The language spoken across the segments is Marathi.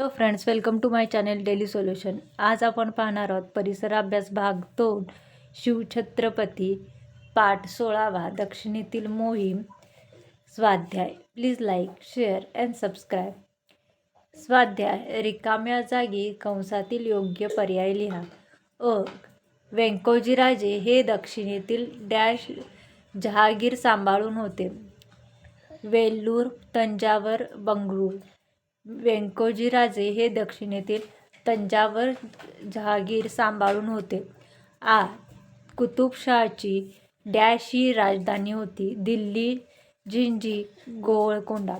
Hello friends welcome to my channel daily solution आज आपण पाहणार आहोत परिसर अभ्यास भाग दोन शिवछत्रपती पाठ सोळावा दक्षिणेतील मोहीम स्वाध्याय. Please like share and subscribe स्वाध्याय रिकाम्या जागी कंसातील योग्य पर्याय लिहा. अ व्यंकोजीराजे हे दक्षिणेतील डॅश जहागीर सांभाळून होते. वेल्लूर तंजावर बंगळूर. व्यंकोजीराजे हे दक्षिणेतील तंजावर जहागीर सांभाळून होते. आ. कुतुबशहाची डॅश ही राजधानी होती. दिल्ली, जिंजी, गोवळकोंडा.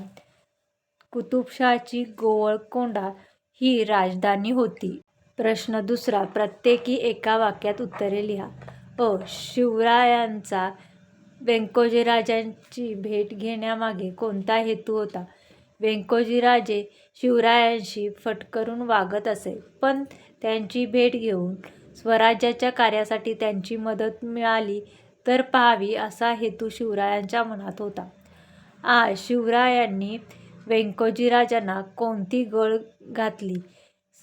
कुतुबशहाची गोवळकोंडा ही राजधानी होती. प्रश्न दुसरा. प्रत्येकी एका वाक्यात उत्तरे लिहा. अ. शिवरायांचा व्यंकोजीराजांची भेट घेण्यामागे कोणता हेतू होता? व्यंकोजीराजे शिवरायांशी फटकरून वागत असे, पण त्यांची भेट घेऊन स्वराज्याच्या कार्यासाठी त्यांची मदत मिळाली तर पाहावी असा हेतू शिवरायांच्या मनात होता. आ. शिवरायांनी व्यंकोजीराजांना कोणती गळ घातली?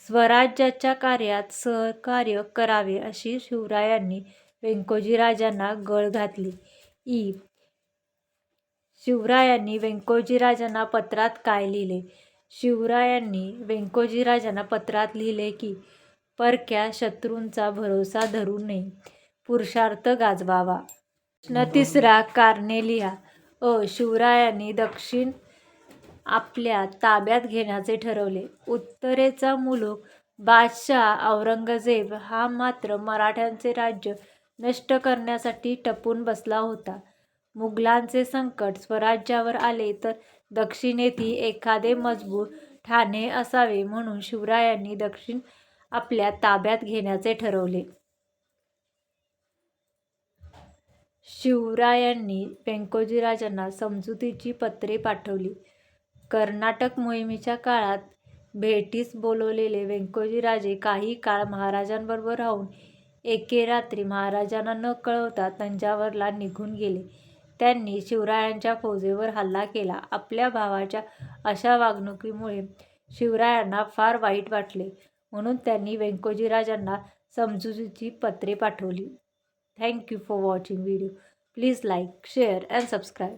स्वराज्याच्या कार्यात सहकार्य करावे अशी शिवरायांनी व्यंकोजीराजांना गळ घातली. इ. शिवरायांनी व्यंकोजीराजांना पत्रात काय लिहिले? शिवरायांनी व्यंकोजीराजांना पत्रात लिहिले की, परक्या शत्रूंचा भरोसा धरू नये, पुरुषार्थ गाजवावा. प्रश्न तिसरा. कारणे लिहा. अ. शिवरायांनी दक्षिण आपल्या ताब्यात घेण्याचे ठरवले. उत्तरेचा मुलूक बादशाह औरंगजेब हा मात्र मराठ्यांचे राज्य नष्ट करण्यासाठी टपून बसला होता. मुघलांचे संकट स्वराज्यावर आले तर दक्षिणेतही एखादे मजबूत ठाणे असावे म्हणून शिवरायांनी दक्षिण आपल्या ताब्यात घेण्याचे ठरवले. शिवरायांनी व्यंकोजीराजांना समजुतीची पत्रे पाठवली. कर्नाटक मोहिमेच्या काळात भेटीस बोलावलेले व्यंकोजीराजे काही काळ महाराजांबरोबर राहून एके रात्री महाराजांना न कळवता तंजावरला निघून गेले. त्यांनी शिवरायांच्या फौजेवर हल्ला केला. आपल्या भावाच्या अशा वागणुकीमुळे शिवरायांना फार वाईट वाटले, म्हणून त्यांनी व्यंकोजीराजांना समजुतीची पत्रे पाठवली. Thank you for watching video. Please like, share and subscribe.